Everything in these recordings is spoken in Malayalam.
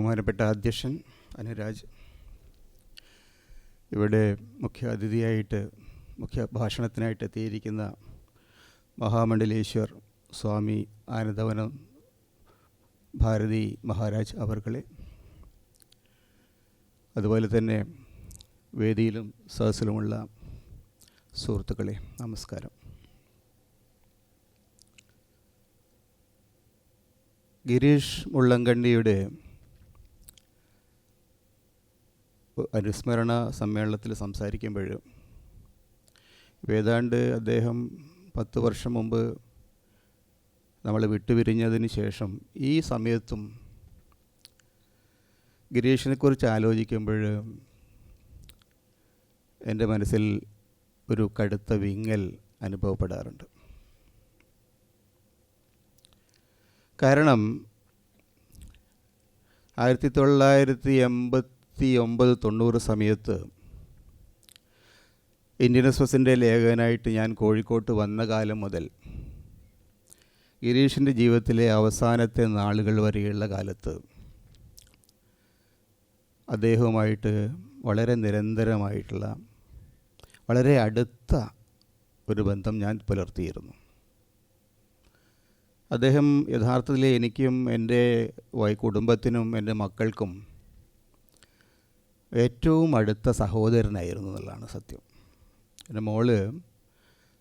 ബഹുമാനപ്പെട്ട അധ്യക്ഷൻ അനുരാജ് ഇവിടെ മുഖ്യ അതിഥിയായിട്ട് മുഖ്യ ഭാഷണത്തിനായിട്ട് എത്തിയിരിക്കുന്ന മഹാമണ്ഡലേശ്വർ സ്വാമി ആനന്ദവനം ഭാരതി മഹാരാജ് അവർകളെ അതുപോലെ തന്നെ വേദിയിലും സദസ്സിലുമുള്ള സുഹൃത്തുക്കളെ നമസ്കാരം. ഗിരീഷ് മുള്ളങ്കണ്ണിയുടെ അനുസ്മരണ സമ്മേളനത്തിൽ സംസാരിക്കുമ്പോൾ ഏതാണ്ട് അദ്ദേഹം പത്ത് വർഷം മുമ്പ് നമ്മൾ വിട്ടുപിരിഞ്ഞതിന് ശേഷം ഈ സമയത്തും ഗിരീഷിനെക്കുറിച്ച് ആലോചിക്കുമ്പോൾ എന്റെ മനസ്സിൽ ഒരു കടുത്ത വിങ്ങൽ അനുഭവപ്പെടാറുണ്ട്. കാരണം ആയിരത്തി തൊള്ളായിരത്തി എൺപത്തി ഒമ്പത് തൊണ്ണൂറ് സമയത്ത് ഇന്ത്യൻ എക്സ്പ്രസിന്റെ ലേഖകനായിട്ട് ഞാൻ കോഴിക്കോട്ട് വന്ന കാലം മുതൽ ഗിരീഷിന്റെ ജീവിതത്തിലെ അവസാനത്തെ നാളുകൾ വരെയുള്ള കാലത്ത് അദ്ദേഹവുമായിട്ട് വളരെ നിരന്തരമായിട്ടുള്ള വളരെ അടുത്ത ഒരു ബന്ധം ഞാൻ പുലർത്തിയിരുന്നു. അദ്ദേഹം യഥാർത്ഥത്തിൽ എനിക്കും എന്റെ കുടുംബത്തിനും എന്റെ മക്കൾക്കും ഏറ്റവും അടുത്ത സഹോദരനായിരുന്നു എന്നുള്ളതാണ് സത്യം. എന്റെ മോൾ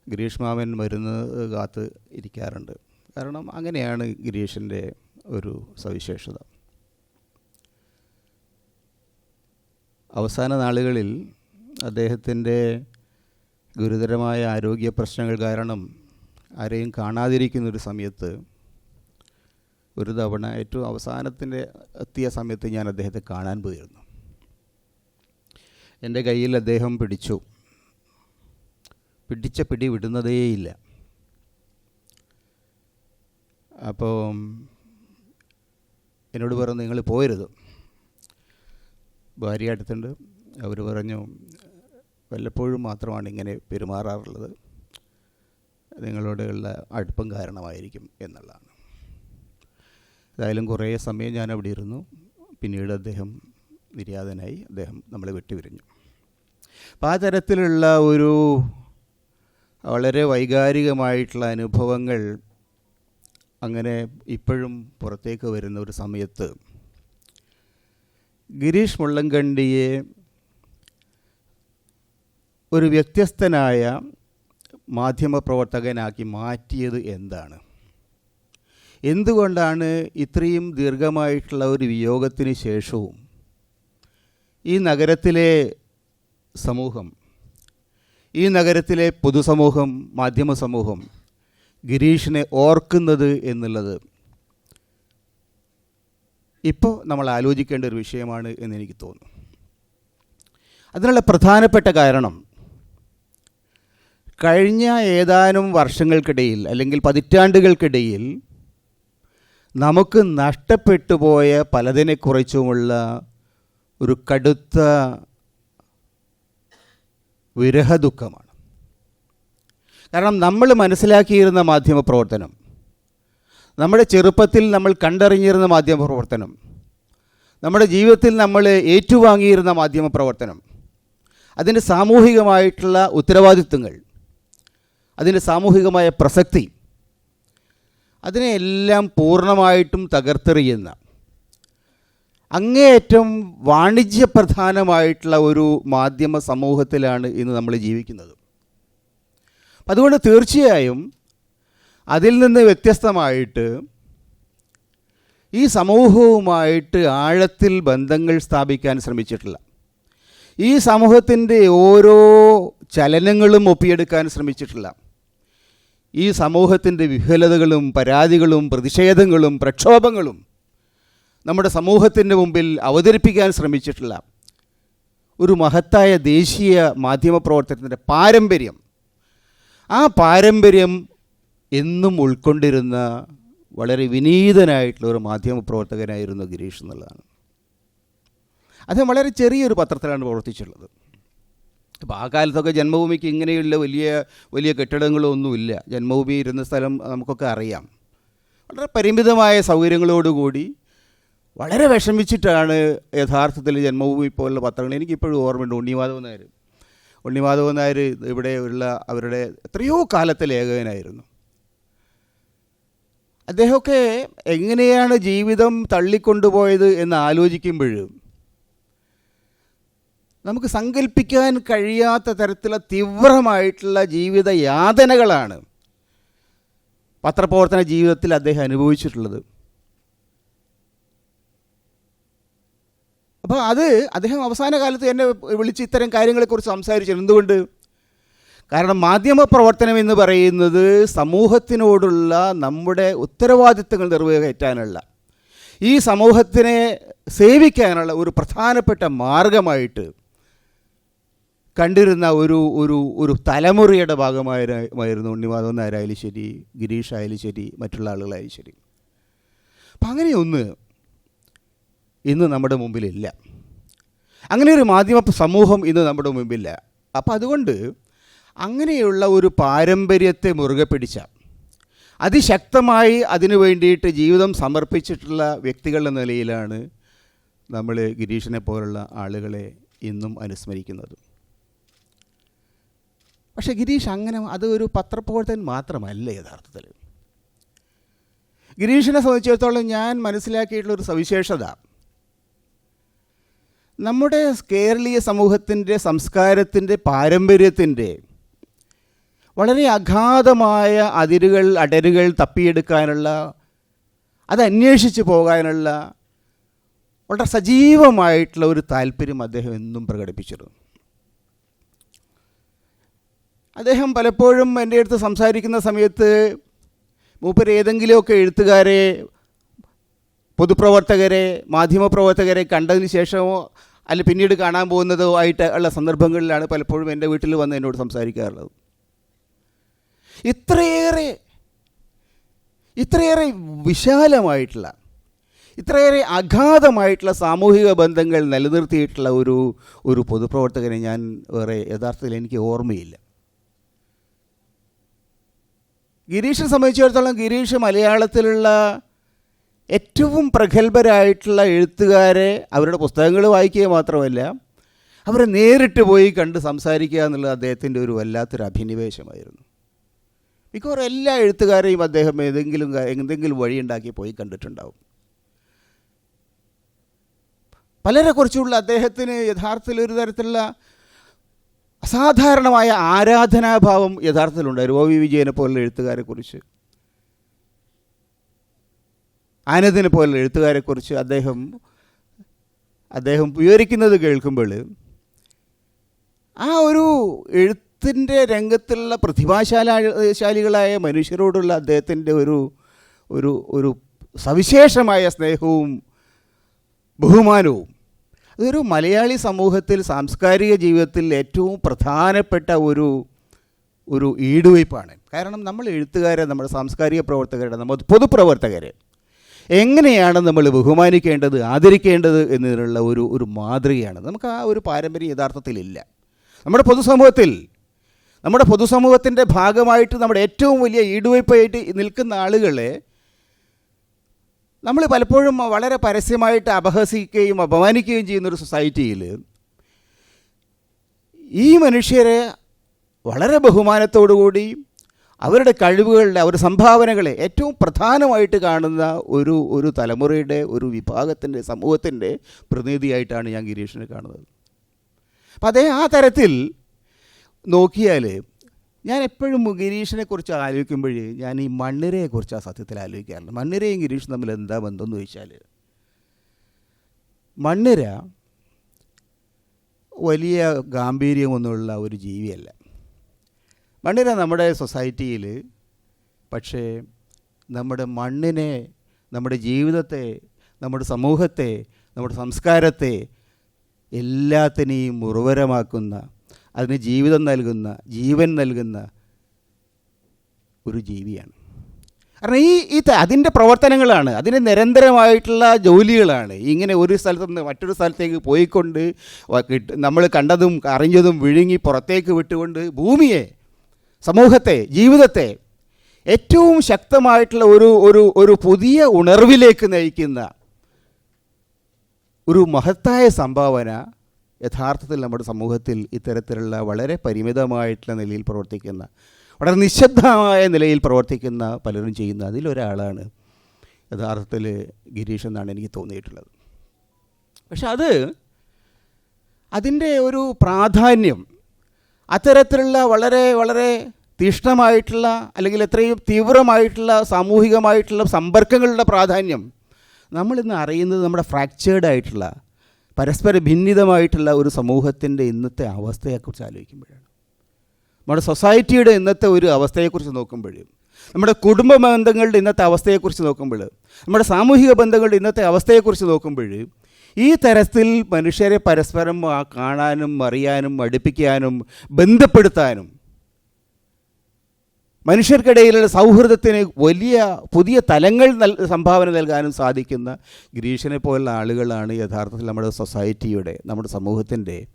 ഗിരീഷ് മാമൻ മരുന്ന് കാത്ത് ഇരിക്കാറുണ്ട്. കാരണം അങ്ങനെയാണ് ഗിരീഷിന്റെ ഒരു സവിശേഷത. അവസാന നാളുകളിൽ അദ്ദേഹത്തിന്റെ ഗുരുതരമായ ആരോഗ്യ പ്രശ്നങ്ങൾ കാരണം ആരെയും കാണാതിരിക്കുന്ന ഒരു സമയത്ത് ഒരു തവണ ഏറ്റവും അവസാനത്തിന്റെ എത്തിയ സമയത്ത് ഞാൻ അദ്ദേഹത്തെ കാണാൻ പോയിരുന്നു. എന്റെ കയ്യിൽ അദ്ദേഹം പിടിച്ചു. പിടിച്ച പിടി വിടുന്നതേയില്ല. അപ്പോൾ എന്നോട് പറഞ്ഞു നിങ്ങൾ പോയരുത്. ഭാര്യ അടുത്തുണ്ട്. അവർ പറഞ്ഞു വല്ലപ്പോഴും മാത്രമാണ് ഇങ്ങനെ പെരുമാറാറുള്ളത്. നിങ്ങളോടുള്ള അടുപ്പം കാരണമായിരിക്കും എന്നുള്ളതാണ്. ഏതായാലും കുറേ സമയം ഞാൻ അവിടെ ഇരുന്നു. പിന്നീട് അദ്ദേഹം നിര്യാതനായി അദ്ദേഹം നമ്മളെ വിട്ടുപിരിഞ്ഞു അപ്പോൾ ആ തരത്തിലുള്ള ഒരു വളരെ വൈകാരികമായിട്ടുള്ള അനുഭവങ്ങൾ അങ്ങനെ ഇപ്പോഴും പുറത്തേക്ക് വരുന്ന ഒരു സമയത്ത് ഗിരീഷ് മുള്ളങ്കണ്ടിയെ ഒരു വ്യത്യസ്തനായ മാധ്യമപ്രവർത്തകനാക്കി മാറ്റിയത് എന്താണ്? എന്തുകൊണ്ടാണ് ഇത്രയും ദീർഘമായിട്ടുള്ള ഒരു വിയോഗത്തിന് ശേഷവും ഈ നഗരത്തിലെ സമൂഹം ഈ നഗരത്തിലെ പൊതുസമൂഹം മാധ്യമ സമൂഹം ഗിരീഷിനെ ഓർക്കുന്നത് എന്നുള്ളത് ഇപ്പോൾ നമ്മൾ ആലോചിക്കേണ്ട ഒരു വിഷയമാണ് എന്ന് എനിക്ക് തോന്നുന്നു. അതിനുള്ള പ്രധാനപ്പെട്ട കാരണം കഴിഞ്ഞ ഏതാനും വർഷങ്ങൾക്കിടയിൽ അല്ലെങ്കിൽ പതിറ്റാണ്ടുകൾക്കിടയിൽ നമുക്ക് നഷ്ടപ്പെട്ടു പോയ പലതിനെക്കുറിച്ചുമുള്ള ഒരു കടുത്ത വിരഹദുഃഖമാണ്. കാരണം നമ്മൾ മനസ്സിലാക്കിയിരുന്ന മാധ്യമപ്രവർത്തനം നമ്മുടെ ചെറുപ്പത്തിൽ നമ്മൾ കണ്ടറിഞ്ഞിരുന്ന മാധ്യമപ്രവർത്തനം നമ്മുടെ ജീവിതത്തിൽ നമ്മൾ ഏറ്റുവാങ്ങിയിരുന്ന മാധ്യമപ്രവർത്തനം അതിന്റെ സാമൂഹികമായിട്ടുള്ള ഉത്തരവാദിത്വങ്ങൾ അതിന്റെ സാമൂഹികമായ പ്രസക്തി അതിനെയെല്ലാം പൂർണമായിട്ടും തകർത്തെറിയുന്ന അങ്ങേയറ്റം വാണിജ്യപ്രധാനമായിട്ടുള്ള ഒരു മാധ്യമ സമൂഹത്തിലാണ് ഇന്ന് നമ്മൾ ജീവിക്കുന്നത്. അതുകൊണ്ട് തീർച്ചയായും അതിൽ നിന്ന് വ്യത്യസ്തമായിട്ട് ഈ സമൂഹവുമായിട്ട് ആഴത്തിൽ ബന്ധങ്ങൾ സ്ഥാപിക്കാൻ ശ്രമിച്ചിട്ടില്ല. ഈ സമൂഹത്തിന്റെ ഓരോ ചലനങ്ങളും ഒപ്പിയെടുക്കാൻ ശ്രമിച്ചിട്ടില്ല. ഈ സമൂഹത്തിന്റെ വിഫലതകളും പരാതികളും പ്രതിഷേധങ്ങളും പ്രക്ഷോഭങ്ങളും നമ്മുടെ സമൂഹത്തിന്റെ മുമ്പിൽ അവതരിപ്പിക്കാൻ ശ്രമിച്ചിട്ടുള്ള ഒരു മഹത്തായ ദേശീയ മാധ്യമപ്രവർത്തനത്തിന്റെ പാരമ്പര്യം. ആ പാരമ്പര്യം എന്നും ഉൾക്കൊണ്ടിരുന്ന വളരെ വിനീതനായിട്ടുള്ള ഒരു മാധ്യമപ്രവർത്തകനായിരുന്നു ഗിരീഷ് എന്നുള്ളതാണ്. അദ്ദേഹം വളരെ ചെറിയൊരു പത്രത്തിലാണ് പ്രവർത്തിച്ചിട്ടുള്ളത്. അപ്പോൾ ആ കാലത്തൊക്കെ ജന്മഭൂമിക്ക് ഇങ്ങനെയുള്ള വലിയ വലിയ കെട്ടിടങ്ങളൊന്നുമില്ല. ജന്മഭൂമി ഇരുന്ന സ്ഥലം നമുക്കൊക്കെ അറിയാം. വളരെ പരിമിതമായ സൗകര്യങ്ങളോടുകൂടി വളരെ വിഷമിച്ചിട്ടാണ് യഥാർത്ഥത്തിൽ ജന്മഭൂമി പോലുള്ള പത്രങ്ങൾ എനിക്കിപ്പോഴും ഓർമ്മയുണ്ട്. ഉണ്ണിമാധവൻ നായർ. ഉണ്ണിമാധവൻ നായർ ഇവിടെ ഉള്ള അവരുടെ എത്രയോ കാലത്തെ ലേഖകനായിരുന്നു. അദ്ദേഹമൊക്കെ എങ്ങനെയാണ് ജീവിതം തള്ളിക്കൊണ്ടുപോയത് എന്ന് ആലോചിക്കുമ്പോഴും നമുക്ക് സങ്കല്പിക്കാൻ കഴിയാത്ത തരത്തിലുള്ള തീവ്രമായിട്ടുള്ള ജീവിത യാതനകളാണ് പത്രപ്രവർത്തന ജീവിതത്തിൽ അദ്ദേഹം അനുഭവിച്ചിട്ടുള്ളത്. അപ്പോൾ അത് അദ്ദേഹം അവസാന കാലത്ത് എന്നെ വിളിച്ച് ഇത്തരം കാര്യങ്ങളെക്കുറിച്ച് സംസാരിച്ചു എന്തുകൊണ്ട്? കാരണം മാധ്യമ പ്രവർത്തനം എന്ന് പറയുന്നത് സമൂഹത്തിനോടുള്ള നമ്മുടെ ഉത്തരവാദിത്തങ്ങൾ നിറവേറ്റാനുള്ള ഈ സമൂഹത്തിനെ സേവിക്കാനുള്ള ഒരു പ്രധാനപ്പെട്ട മാർഗമായിട്ട് കണ്ടിരുന്ന ഒരു ഒരു ഒരു തലമുറയുടെ ഭാഗമായിരുന്നു ഉണ്ണിമാധവൻ നായരായാലും ശരി ഗിരീഷ് ആയാലും ശരി മറ്റുള്ള ആളുകളായാലും ശരി. അപ്പം അങ്ങനെയൊന്ന് ഇന്ന് നമ്മുടെ മുമ്പിലില്ല. അങ്ങനെ ഒരു മാധ്യമ സമൂഹം ഇന്ന് നമ്മുടെ മുമ്പില്ല. അപ്പോൾ അതുകൊണ്ട് അങ്ങനെയുള്ള ഒരു പാരമ്പര്യത്തെ മുറുകെ പിടിച്ച അതിശക്തമായി അതിനു വേണ്ടിയിട്ട് ജീവിതം സമർപ്പിച്ചിട്ടുള്ള വ്യക്തികളുടെ നിലയിലാണ് നമ്മൾ ഗിരീഷിനെ പോലുള്ള ആളുകളെ ഇന്നും അനുസ്മരിക്കുന്നത്. പക്ഷേ ഗിരീഷ് അങ്ങനെ അത് ഒരു മാത്രമല്ല യഥാർത്ഥത്തിൽ ഗിരീഷിനെ സംബന്ധിച്ചിടത്തോളം ഞാൻ മനസ്സിലാക്കിയിട്ടുള്ളൊരു സവിശേഷത നമ്മുടെ കേരളീയ സമൂഹത്തിന്റെ സംസ്കാരത്തിന്റെ പാരമ്പര്യത്തിന്റെ വളരെ അഗാധമായ അതിരുകൾ അടരുകൾ തപ്പിയെടുക്കാനുള്ള അത് അന്വേഷിച്ച് പോകാനുള്ള വളരെ സജീവമായിട്ടുള്ള ഒരു താല്പര്യം അദ്ദേഹം എന്നും പ്രകടിപ്പിച്ചിരുന്നു. അദ്ദേഹം പലപ്പോഴും എന്റെ അടുത്ത് സംസാരിക്കുന്ന സമയത്ത് മൂപ്പര് ഏതെങ്കിലുമൊക്കെ എഴുത്തുകാരെ പൊതുപ്രവർത്തകരെ മാധ്യമപ്രവർത്തകരെ കണ്ടതിന് ശേഷമോ അല്ല പിന്നീട് കാണാൻ പോകുന്നതോ ആയിട്ട് ഉള്ള സന്ദർഭങ്ങളിലാണ് പലപ്പോഴും എന്റെ വീട്ടിൽ വന്ന് എന്നോട് സംസാരിക്കാറുള്ളത്. ഇത്രയേറെ ഇത്രയേറെ വിശാലമായിട്ടുള്ള ഇത്രയേറെ അഗാധമായിട്ടുള്ള സാമൂഹിക ബന്ധങ്ങൾ നിലനിർത്തിയിട്ടുള്ള ഒരു ഒരു പൊതുപ്രവർത്തകനെ ഞാൻ വേറെ യഥാർത്ഥത്തിൽ എനിക്ക് ഓർമ്മയില്ല. ഗിരീഷിനെ സംബന്ധിച്ചിടത്തോളം ഗിരീഷ് മലയാളത്തിലുള്ള ഏറ്റവും പ്രഗത്ഭരായിട്ടുള്ള എഴുത്തുകാരെ അവരുടെ പുസ്തകങ്ങൾ വായിക്കുക മാത്രമല്ല അവരെ നേരിട്ട് പോയി കണ്ട് സംസാരിക്കുക എന്നുള്ളത് അദ്ദേഹത്തിന്റെ ഒരു വല്ലാത്തൊരു അഭിനിവേശമായിരുന്നു. മിക്കവാറും എല്ലാ എഴുത്തുകാരെയും അദ്ദേഹം ഏതെങ്കിലും എന്തെങ്കിലും വഴിയുണ്ടാക്കി പോയി കണ്ടിട്ടുണ്ടാവും. പലരെക്കുറിച്ചുള്ള അദ്ദേഹത്തിന് യഥാർത്ഥത്തിൽ ഒരു തരത്തിലുള്ള അസാധാരണമായ ആരാധനാഭാവം യഥാർത്ഥത്തിലുണ്ടായിരുന്നു. ഒ വി വിജയനെ പോലുള്ള എഴുത്തുകാരെക്കുറിച്ച് ആനന്ദിനെ പോലുള്ള എഴുത്തുകാരെക്കുറിച്ച് അദ്ദേഹം അദ്ദേഹം വിവരിക്കുന്നത് കേൾക്കുമ്പോൾ ആ ഒരു എഴുത്തിന്റെ രംഗത്തുള്ള പ്രതിഭാശാലശാലികളായ മനുഷ്യരോടുള്ള അദ്ദേഹത്തിന്റെ ഒരു ഒരു ഒരു സവിശേഷമായ സ്നേഹവും ബഹുമാനവും. അതൊരു മലയാളി സമൂഹത്തിൽ സാംസ്കാരിക ജീവിതത്തിൽ ഏറ്റവും പ്രധാനപ്പെട്ട ഒരു ഒരു ഈടുവയ്പ്പാണ്. കാരണം നമ്മൾ എഴുത്തുകാരെ നമ്മുടെ സാംസ്കാരിക പ്രവർത്തകരുടെ നമ്മൾ പൊതുപ്രവർത്തകരെ എങ്ങനെയാണ് നമ്മൾ ബഹുമാനിക്കേണ്ടത് ആദരിക്കേണ്ടത് എന്നതിനുള്ള ഒരു ഒരു മാതൃകയാണ്. നമുക്ക് ആ ഒരു പാരമ്പര്യം യഥാർത്ഥത്തിലില്ല നമ്മുടെ പൊതുസമൂഹത്തിൽ നമ്മുടെ പൊതുസമൂഹത്തിന്റെ ഭാഗമായിട്ട് നമ്മുടെ ഏറ്റവും വലിയ ഈടുവയ്പ്പായിട്ട് നിൽക്കുന്ന ആളുകളെ നമ്മൾ പലപ്പോഴും വളരെ പരസ്യമായിട്ട് അപഹസിക്കുകയും അപമാനിക്കുകയും ചെയ്യുന്നൊരു സൊസൈറ്റിയിൽ ഈ മനുഷ്യരെ വളരെ ബഹുമാനത്തോടുകൂടി അവരുടെ കഴിവുകളുടെ അവരുടെ സംഭാവനകളെ ഏറ്റവും പ്രധാനമായിട്ട് കാണുന്ന ഒരു ഒരു തലമുറയുടെ ഒരു വിഭാഗത്തിന്റെ സമൂഹത്തിന്റെ പ്രതിനിധിയായിട്ടാണ് ഞാൻ ഗിരീഷിനെ കാണുന്നത്. അപ്പം അതേ ആ തരത്തിൽ നോക്കിയാൽ ഞാൻ എപ്പോഴും ഗിരീഷിനെ കുറിച്ച് ആലോചിക്കുമ്പോൾ ഞാൻ ഈ മണ്ണിരയെക്കുറിച്ച് ആ സത്യത്തിൽ ആലോചിക്കാറുണ്ട് മണ്ണിരയും ഗിരീഷും തമ്മിൽ എന്താ ബന്ധമെന്ന് ചോദിച്ചാൽ മണ്ണിര വലിയ ഗാംഭീര്യമൊന്നുമുള്ള ഒരു ജീവിയല്ല. മണ്ണിര നമ്മുടെ സൊസൈറ്റിയിൽ പക്ഷേ നമ്മുടെ മണ്ണിനെ നമ്മുടെ ജീവിതത്തെ നമ്മുടെ സമൂഹത്തെ നമ്മുടെ സംസ്കാരത്തെ എല്ലാത്തിനെയും ഉർവരമാക്കുന്ന അതിന് ജീവിതം നൽകുന്ന ജീവൻ നൽകുന്ന ഒരു ജീവിയാണ്. കാരണം ഈ ഈ അതിന്റെ പ്രവർത്തനങ്ങളാണ് അതിന് നിരന്തരമായിട്ടുള്ള ജോലികളാണ്. ഇങ്ങനെ ഒരു സ്ഥലത്തു നിന്ന് മറ്റൊരു സ്ഥലത്തേക്ക് പോയിക്കൊണ്ട് നമ്മൾ കണ്ടതും അറിഞ്ഞതും വിഴുങ്ങി പുറത്തേക്ക് വിട്ടുകൊണ്ട് ഭൂമിയെ സമൂഹത്തെ ജീവിതത്തെ ഏറ്റവും ശക്തമായിട്ടുള്ള ഒരു ഒരു ഒരു പുതിയ ഉണർവിലേക്ക് നയിക്കുന്ന ഒരു മഹത്തായ സംഭാവന യഥാർത്ഥത്തിൽ നമ്മുടെ സമൂഹത്തിൽ ഇത്തരത്തിലുള്ള വളരെ പരിമിതമായിട്ടുള്ള നിലയിൽ പ്രവർത്തിക്കുന്ന വളരെ നിശബ്ദമായ നിലയിൽ പ്രവർത്തിക്കുന്ന പലരും ചെയ്യുന്ന അതിലൊരാളാണ് യഥാർത്ഥത്തിൽ ഗിരീഷ് എന്നാണ് എനിക്ക് തോന്നിയിട്ടുള്ളത്. പക്ഷെ അത് അതിന്റെ ഒരു പ്രാധാന്യം അത്തരത്തിലുള്ള വളരെ വളരെ തീഷ്ണമായിട്ടുള്ള അല്ലെങ്കിൽ എത്രയും തീവ്രമായിട്ടുള്ള സാമൂഹികമായിട്ടുള്ള സമ്പർക്കങ്ങളുടെ പ്രാധാന്യം നമ്മളിന്ന് അറിയുന്നത് നമ്മുടെ ഫ്രാക്ചേർഡ് ആയിട്ടുള്ള പരസ്പര ഭിന്നിതമായിട്ടുള്ള ഒരു സമൂഹത്തിന്റെ ഇന്നത്തെ അവസ്ഥയെക്കുറിച്ച് ആലോചിക്കുമ്പോഴാണ്. നമ്മുടെ സൊസൈറ്റിയുടെ ഇന്നത്തെ ഒരു അവസ്ഥയെക്കുറിച്ച് നോക്കുമ്പോഴും നമ്മുടെ കുടുംബ ബന്ധങ്ങളുടെ ഇന്നത്തെ അവസ്ഥയെക്കുറിച്ച് നോക്കുമ്പോൾ നമ്മുടെ സാമൂഹിക ബന്ധങ്ങളുടെ ഇന്നത്തെ അവസ്ഥയെക്കുറിച്ച് നോക്കുമ്പോൾ ഈ തരത്തിൽ മനുഷ്യരെ പരസ്പരം കാണാനും അറിയാനും അടുപ്പിക്കാനും ബന്ധപ്പെടുത്താനും മനുഷ്യർക്കിടയിലുള്ള സൗഹൃദത്തിന് വലിയ പുതിയ തലങ്ങൾ നൽ സംഭാവന നൽകാനും സാധിക്കുന്ന ഗ്രീഷനെ പോലുള്ള ആളുകളാണ് യഥാർത്ഥത്തിൽ നമ്മുടെ സൊസൈറ്റിയുടെ നമ്മുടെ സമൂഹത്തിന്റെ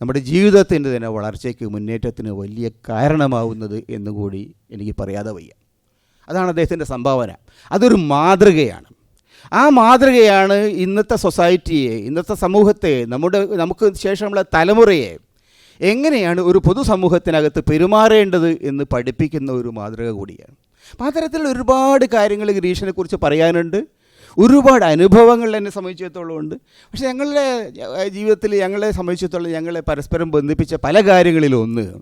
നമ്മുടെ ജീവിതത്തിന്റെ തന്നെ വളർച്ചയ്ക്ക് മുന്നേറ്റത്തിന് വലിയ കാരണമാവുന്നത് എന്നുകൂടി എനിക്ക് പറയാതെ വയ്യ. അതാണ് അദ്ദേഹത്തിന്റെ സംഭാവന. അതൊരു മാതൃകയാണ്. ആ മാതൃകയാണ് ഇന്നത്തെ സൊസൈറ്റിയെ ഇന്നത്തെ സമൂഹത്തെ നമ്മുടെ നമുക്ക് ശേഷമുള്ള തലമുറയെ എങ്ങനെയാണ് ഒരു പൊതുസമൂഹത്തിനകത്ത് പെരുമാറേണ്ടത് എന്ന് പഠിപ്പിക്കുന്ന ഒരു മാതൃക കൂടിയാണ്. അപ്പം അത്തരത്തിൽ ഒരുപാട് കാര്യങ്ങൾ ഗിരീഷിനെക്കുറിച്ച് പറയാനുണ്ട്. ഒരുപാട് അനുഭവങ്ങൾ എന്നെ സംബന്ധിച്ചിടത്തോളം ഉണ്ട് പക്ഷേ ഞങ്ങളുടെ ജീവിതത്തിൽ ഞങ്ങളെ സംബന്ധിച്ചിടത്തോളം ഞങ്ങളെ പരസ്പരം ബന്ധിപ്പിച്ച പല കാര്യങ്ങളിലും ഒന്ന് ആഹ്,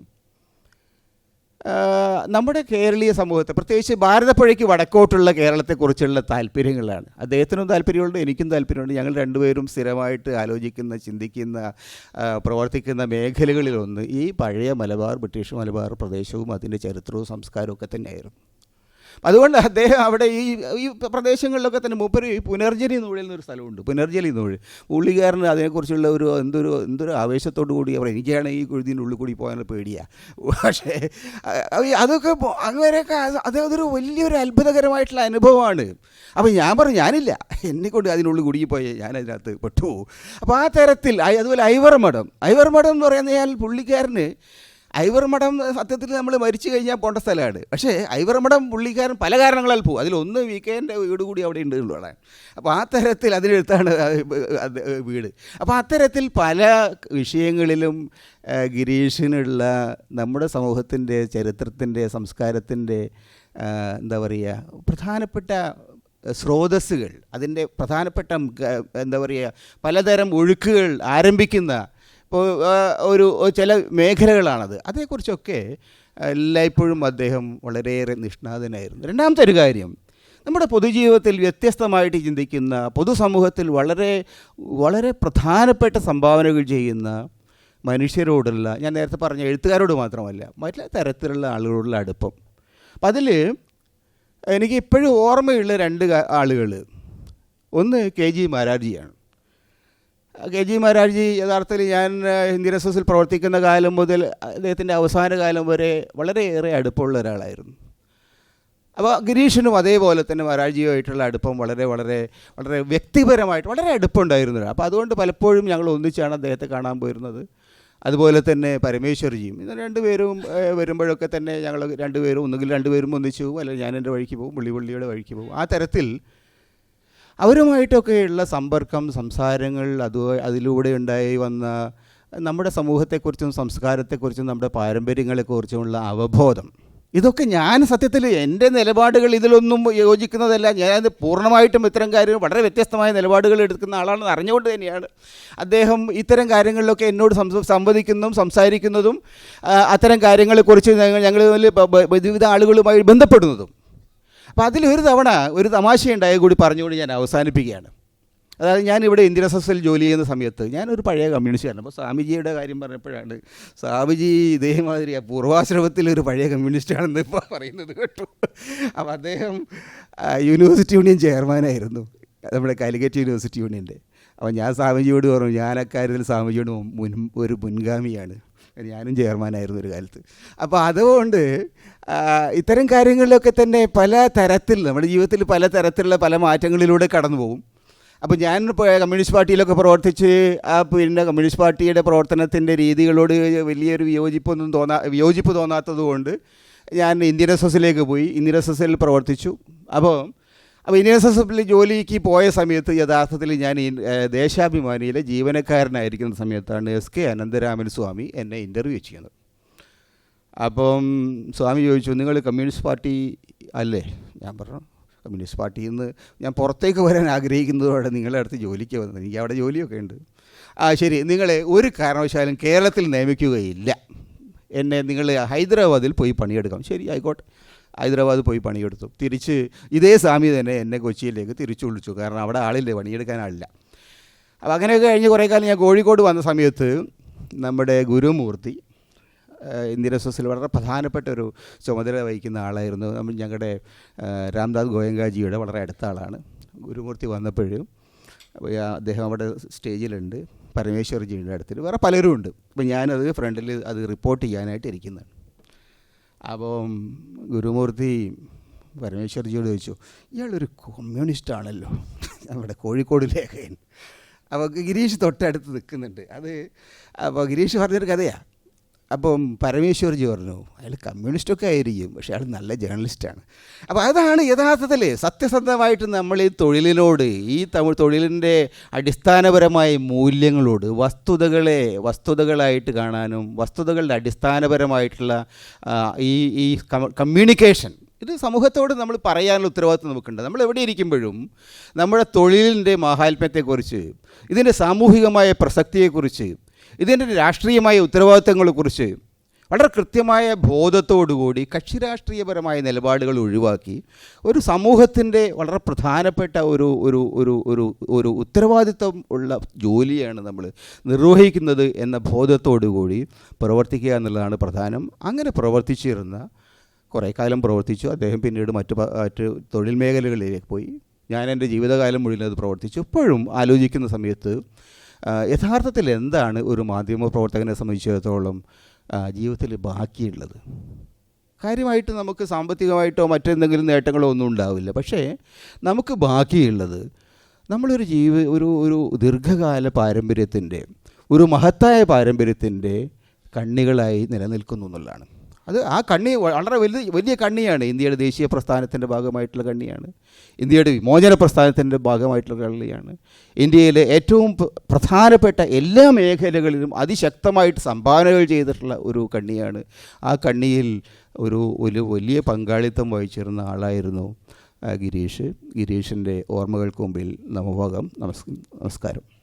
നമ്മുടെ കേരളീയ സമൂഹത്തെ പ്രത്യേകിച്ച് ഭാരതപ്പുഴയ്ക്ക് വടക്കോട്ടുള്ള കേരളത്തെക്കുറിച്ചുള്ള താല്പര്യങ്ങളാണ്. അദ്ദേഹത്തിനും താല്പര്യമുണ്ട് എനിക്കും താല്പര്യമുണ്ട്. ഞങ്ങൾ രണ്ടുപേരും സ്ഥിരമായിട്ട് ആലോചിക്കുന്ന ചിന്തിക്കുന്ന പ്രവർത്തിക്കുന്ന മേഖലകളിലൊന്ന് ഈ പഴയ മലബാർ ബ്രിട്ടീഷ് മലബാർ പ്രദേശവും അതിന്റെ ചരിത്രവും സംസ്കാരവും ഒക്കെ തന്നെയായിരുന്നു. അതുകൊണ്ട് അദ്ദേഹം അവിടെ ഈ ഈ പ്രദേശങ്ങളിലൊക്കെ തന്നെ മൂപ്പര് ഈ പുനർജലി നൂഴിൽ നിന്നൊരു സ്ഥലമുണ്ട്. പുനർജലി നൂഴ്. പുള്ളിക്കാരന് അതിനെക്കുറിച്ചുള്ള ഒരു എന്തൊരു എന്തൊരു ആവേശത്തോടു കൂടി അവർ എനിക്കാണ് ഈ കുഴുതിന്റെ ഉള്ളിൽ കൂടി പോകാൻ പേടിയാണ് പക്ഷേ അതൊക്കെ അങ്ങനെയൊക്കെ അത് അത് അതൊരു വലിയൊരു അത്ഭുതകരമായിട്ടുള്ള അനുഭവമാണ്. അപ്പോൾ ഞാൻ പറഞ്ഞു ഞാനില്ല. എന്നെ കൊണ്ട് അതിനുള്ളിൽ കുടുങ്ങിപ്പോയി ഞാൻ അതിനകത്ത് പെട്ടു അപ്പോൾ ആ തരത്തിൽ അതുപോലെ ഐവർ മഠം. ഐവർ മഠം എന്ന് പറയുന്നയാൾ പുള്ളിക്കാരന് ഐവർ മഠം സത്യത്തിൽ നമ്മൾ മരിച്ചു കഴിഞ്ഞാൽ പോണ്ട സ്ഥലമാണ്. പക്ഷേ ഐവർ മഠം പുള്ളിക്കാരൻ പല കാരണങ്ങളാൽ പോകും. അതിലൊന്ന് വി കെന്റെ വീട് കൂടി അവിടെ ഉണ്ട് എന്നുള്ളതാണ് അപ്പോൾ ആ തരത്തിൽ അതിനെടുത്താണ് അത് വീട്. അപ്പോൾ അത്തരത്തിൽ പല വിഷയങ്ങളിലും ഗിരീഷിനുള്ള നമ്മുടെ സമൂഹത്തിന്റെ ചരിത്രത്തിന്റെ സംസ്കാരത്തിന്റെ എന്താ പറയുക പ്രധാനപ്പെട്ട സ്രോതസ്സുകൾ അതിന്റെ പ്രധാനപ്പെട്ട എന്താ പറയുക പലതരം ഒഴുക്കുകൾ ആരംഭിക്കുന്ന ഇപ്പോൾ ഒരു ചില മേഖലകളാണത്. അതേക്കുറിച്ചൊക്കെ എല്ലായ്പ്പോഴും അദ്ദേഹം വളരെയേറെ നിഷ്ണാതനായിരുന്നു. രണ്ടാമത്തെ ഒരു കാര്യം നമ്മുടെ പൊതുജീവിതത്തിൽ വ്യത്യസ്തമായിട്ട് ചിന്തിക്കുന്ന പൊതുസമൂഹത്തിൽ വളരെ വളരെ പ്രധാനപ്പെട്ട സംഭാവനകൾ ചെയ്യുന്ന മനുഷ്യരോടുള്ള ഞാൻ നേരത്തെ പറഞ്ഞ എഴുത്തുകാരോട് മാത്രമല്ല മറ്റു തരത്തിലുള്ള ആളുകളോടുള്ള അടുപ്പം. അപ്പം അതിൽ എനിക്ക് ഇപ്പോഴും ഓർമ്മയുള്ള രണ്ട് ആളുകൾ ഒന്ന് കെ ജി മാരാർജിയാണ്. കെ ജി മഹാരാജ്ജി യഥാർത്ഥത്തിൽ ഞാൻ ഹിന്ദി രസസിൽ പ്രവർത്തിക്കുന്ന കാലം മുതൽ അദ്ദേഹത്തിന്റെ അവസാന കാലം വരെ വളരെയേറെ അടുപ്പമുള്ള ഒരാളായിരുന്നു. അപ്പോൾ ഗിരീഷിനും അതേപോലെ തന്നെ മഹാരാജിയുമായിട്ടുള്ള അടുപ്പം വളരെ വളരെ വളരെ വ്യക്തിപരമായിട്ട് വളരെ അടുപ്പമുണ്ടായിരുന്നു അപ്പോൾ അതുകൊണ്ട് പലപ്പോഴും ഞങ്ങൾ ഒന്നിച്ചാണ് അദ്ദേഹത്തെ കാണാൻ പോയിരുന്നത്. അതുപോലെ തന്നെ പരമേശ്വർജിയും. ഇത് രണ്ടുപേരും വരുമ്പോഴൊക്കെ തന്നെ ഞങ്ങൾ രണ്ടുപേരും ഒന്നുകിൽ രണ്ടുപേരും ഒന്നിച്ചു പോകും അല്ലെങ്കിൽ ഞാൻ എന്റെ വഴിക്ക് പോകും പുള്ളി പുള്ളിയുടെ വഴിക്ക് പോകും. ആ തരത്തിൽ അവരുമായിട്ടൊക്കെയുള്ള സമ്പർക്കം സംസാരങ്ങൾ അത് അതിലൂടെ ഉണ്ടായി വന്ന നമ്മുടെ സമൂഹത്തെക്കുറിച്ചും സംസ്കാരത്തെക്കുറിച്ചും നമ്മുടെ പാരമ്പര്യങ്ങളെക്കുറിച്ചുമുള്ള അവബോധം. ഇതൊക്കെ ഞാൻ സത്യത്തിൽ എന്റെ നിലപാടുകൾ ഇതിലൊന്നും യോജിക്കുന്നതല്ല. ഞാൻ പൂർണമായിട്ടും ഇത്തരം കാര്യം വളരെ വ്യത്യസ്തമായ നിലപാടുകൾ എടുക്കുന്ന ആളാണെന്ന് അറിഞ്ഞുകൊണ്ട് തന്നെയാണ് അദ്ദേഹം ഇത്തരം കാര്യങ്ങളിലൊക്കെ എന്നോട് സംവദിക്കുന്നതും സംസാരിക്കുന്നതും അത്തരം കാര്യങ്ങളെക്കുറിച്ച് ഞങ്ങൾ ഞങ്ങൾ വിവിധ ആളുകളുമായി ബന്ധപ്പെടുന്നതും. അപ്പോൾ അതിലൊരു തവണ ഒരു തമാശയുണ്ടായ കൂടി പറഞ്ഞുകൊണ്ട് ഞാൻ അവസാനിപ്പിക്കുകയാണ്. അതായത് ഞാൻ ഇവിടെ ഇന്ത്യൻ എസ് എസ് എൽ ജോലി ചെയ്യുന്ന സമയത്ത് ഞാനൊരു പഴയ കമ്മ്യൂണിസ്റ്റാണ് അപ്പോൾ സ്വാമിജിയുടെ കാര്യം പറഞ്ഞപ്പോഴാണ് സ്വാമിജി ഇതേമാതിരി പൂർവാശ്രമത്തിൽ ഒരു പഴയ കമ്മ്യൂണിസ്റ്റാണെന്ന് ഇപ്പോൾ പറയുന്നത് കേട്ടു. അപ്പോൾ അദ്ദേഹം യൂണിവേഴ്സിറ്റി യൂണിയൻ ചെയർമാനായിരുന്നു നമ്മുടെ കാലിക്കറ്റ് യൂണിവേഴ്സിറ്റി യൂണിയന്റെ. അപ്പോൾ ഞാൻ സ്വാമിജിയോട് പറഞ്ഞു ഞാൻ അക്കാര്യത്തിൽ സ്വാമിജിയോട് മുൻ ഒരു മുൻഗാമിയാണ്. ഞാനും ചെയർമാനായിരുന്നു ഒരു കാലത്ത്. അപ്പോൾ അതുകൊണ്ട് ഇത്തരം കാര്യങ്ങളിലൊക്കെ തന്നെ പല തരത്തിൽ നമ്മുടെ ജീവിതത്തിൽ പല തരത്തിലുള്ള പല മാറ്റങ്ങളിലൂടെ കടന്നു പോകും. അപ്പോൾ ഞാൻ കമ്മ്യൂണിസ്റ്റ് പാർട്ടിയിലൊക്കെ പ്രവർത്തിച്ച് ആ പിന്നെ കമ്മ്യൂണിസ്റ്റ് പാർട്ടിയുടെ പ്രവർത്തനത്തിന്റെ രീതികളോട് വലിയൊരു വിയോജിപ്പൊന്നും തോന്നാ വിയോജിപ്പ് തോന്നാത്തത് കൊണ്ട് ഞാൻ ഇന്ത്യൻ എസ് പോയി ഇന്ത്യൻ എസ് പ്രവർത്തിച്ചു. അപ്പോൾ അപ്പോൾ ഇനി എസ് എസ് എഫിൽ ജോലിക്ക് പോയ സമയത്ത് യഥാർത്ഥത്തിൽ ഞാൻ ഈ ദേശാഭിമാനിയിലെ ജീവനക്കാരനായിരിക്കുന്ന സമയത്താണ് എസ് കെ അനന്തരാമൻ സ്വാമി എന്നെ ഇന്റർവ്യൂ ചെയ്യുന്നത്. അപ്പം സ്വാമി ചോദിച്ചു നിങ്ങൾ കമ്മ്യൂണിസ്റ്റ് പാർട്ടി അല്ലേ? ഞാൻ പറഞ്ഞു കമ്മ്യൂണിസ്റ്റ് പാർട്ടിയിൽ നിന്ന് ഞാൻ പുറത്തേക്ക് വരാൻ ആഗ്രഹിക്കുന്നതോടെ നിങ്ങളുടെ അടുത്ത് ജോലിക്ക് വന്നത്. എനിക്ക് അവിടെ ജോലിയൊക്കെ ഉണ്ട്. ആ ശരി. നിങ്ങളെ ഒരു കാരണവശാലും കേരളത്തിൽ നിയമിക്കുകയില്ല. എന്നെ നിങ്ങൾ ഹൈദരാബാദിൽ പോയി പണിയെടുക്കാം ശരി ആയിക്കോട്ടെ. ഹൈദരാബാദ് പോയി പണിയെടുത്തു. തിരിച്ച് ഇതേ സ്വാമി തന്നെ എന്നെ കൊച്ചിയിലേക്ക് തിരിച്ചു വിളിച്ചു. കാരണം അവിടെ ആളില്ല പണിയെടുക്കാൻ ആളില്ല. അപ്പോൾ അങ്ങനെയൊക്കെ കഴിഞ്ഞ് കുറേ കാലം ഞാൻ കോഴിക്കോട് വന്ന സമയത്ത് നമ്മുടെ ഗുരുമൂർത്തി ഇന്ത്യൻ വളരെ പ്രധാനപ്പെട്ട ഒരു ചുമതല വഹിക്കുന്ന ആളായിരുന്നു. നമ്മൾ ഞങ്ങളുടെ രാംദാസ് ഗോയങ്കാജിയുടെ വളരെ അടുത്ത ആളാണ്. ഗുരുമൂർത്തി വന്നപ്പോഴും അദ്ദേഹം അവിടെ സ്റ്റേജിലുണ്ട്. പരമേശ്വർജിയുടെ അടുത്തിൽ വേറെ പലരും ഉണ്ട് അപ്പോൾ ഞാനത് ഫ്രണ്ടിൽ അത് റിപ്പോർട്ട് ചെയ്യാനായിട്ട് ഇരിക്കുന്നതാണ് അപ്പം ഗുരുമൂർത്തി പരമേശ്വർജിയോട് ചോദിച്ചു ഇയാളൊരു കമ്മ്യൂണിസ്റ്റ് ആണല്ലോ. നമ്മുടെ കോഴിക്കോട് ലേഖകൻ. അപ്പോൾ ഗിരീഷ് തൊട്ടടുത്ത് നിൽക്കുന്നുണ്ട്. അത് അപ്പോൾ ഗിരീഷ് പറഞ്ഞൊരു കഥയാണ് അപ്പം പരമേശ്വർജി പറഞ്ഞു അയാൾ കമ്മ്യൂണിസ്റ്റൊക്കെ ആയിരിക്കും പക്ഷെ അയാൾ നല്ല ജേർണലിസ്റ്റാണ് അപ്പോൾ അതാണ് യഥാർത്ഥത്തിൽ സത്യസന്ധമായിട്ട് നമ്മൾ ഈ തൊഴിലിനോട് ഈ തമിഴ് തൊഴിലിന്റെ അടിസ്ഥാനപരമായ മൂല്യങ്ങളോട് വസ്തുതകളെ വസ്തുതകളായിട്ട് കാണാനും വസ്തുതകളുടെ അടിസ്ഥാനപരമായിട്ടുള്ള ഈ ഈ കമ്മ്യൂണിക്കേഷൻ ഇത് സമൂഹത്തോട് നമ്മൾ പറയാനുള്ള ഉത്തരവാദിത്വം നമുക്കുണ്ട്. നമ്മൾ എവിടെ ഇരിക്കുമ്പോഴും നമ്മുടെ തൊഴിലിന്റെ മഹാത്മ്യത്തെക്കുറിച്ച് ഇതിന്റെ സാമൂഹികമായ പ്രസക്തിയെക്കുറിച്ച് ഇതിന്റെ രാഷ്ട്രീയമായ ഉത്തരവാദിത്തങ്ങളെക്കുറിച്ച് വളരെ കൃത്യമായ ബോധത്തോടുകൂടി കക്ഷി രാഷ്ട്രീയപരമായ നിലപാടുകൾ ഒഴിവാക്കി ഒരു സമൂഹത്തിന്റെ വളരെ പ്രധാനപ്പെട്ട ഒരു ഒരു ഒരു ഒരു ഒരു ഉത്തരവാദിത്വം ഉള്ള ജോലിയാണ് നമ്മൾ നിർവഹിക്കുന്നത് എന്ന ബോധത്തോടുകൂടി പ്രവർത്തിക്കുക എന്നുള്ളതാണ് പ്രധാനം. അങ്ങനെ പ്രവർത്തിച്ചിരുന്ന കുറേ കാലം പ്രവർത്തിച്ചു. അദ്ദേഹം പിന്നീട് മറ്റു മറ്റ് തൊഴിൽ മേഖലകളിലേക്ക് പോയി. ഞാൻ എന്റെ ജീവിതകാലം മുഴുവൻ അത് പ്രവർത്തിച്ചു. ഇപ്പോഴും ആലോചിക്കുന്ന സമയത്ത് യഥാർത്ഥത്തിൽ എന്താണ് ഒരു മാധ്യമ പ്രവർത്തകനെ സംബന്ധിച്ചിടത്തോളം ജീവിതത്തിൽ ബാക്കിയുള്ളത്? കാര്യമായിട്ട് നമുക്ക് സാമ്പത്തികമായിട്ടോ മറ്റെന്തെങ്കിലും നേട്ടങ്ങളോ ഒന്നും ഉണ്ടാവില്ല. പക്ഷേ നമുക്ക് ബാക്കിയുള്ളത് നമ്മളൊരു ജീവി ഒരു ഒരു ദീർഘകാല പാരമ്പര്യത്തിന്റെ ഒരു മഹത്തായ പാരമ്പര്യത്തിന്റെ കണ്ണികളായി നിലനിൽക്കുന്നു എന്നുള്ളതാണ്. അത് ആ കണ്ണി വളരെ വലിയ വലിയ കണ്ണിയാണ് ഇന്ത്യയുടെ ദേശീയ പ്രസ്ഥാനത്തിന്റെ ഭാഗമായിട്ടുള്ള കണ്ണിയാണ്. ഇന്ത്യയുടെ വിമോചന പ്രസ്ഥാനത്തിന്റെ ഭാഗമായിട്ടുള്ള കള്ളിയാണ് ഇന്ത്യയിലെ ഏറ്റവും പ്ര- പ്രധാനപ്പെട്ട എല്ലാ മേഖലകളിലും അതിശക്തമായിട്ട് സംഭാവനകൾ ചെയ്തിട്ടുള്ള ഒരു കണ്ണിയാണ്. ആ കണ്ണിയിൽ ഒരു ഒരു വലിയ പങ്കാളിത്തം വഹിച്ചിരുന്ന ആളായിരുന്നു ഗിരീഷ്. ഗിരീഷിന്റെ ഓർമ്മകൾക്ക് മുമ്പിൽ നമഭാഗം നമസ് നമസ്കാരം.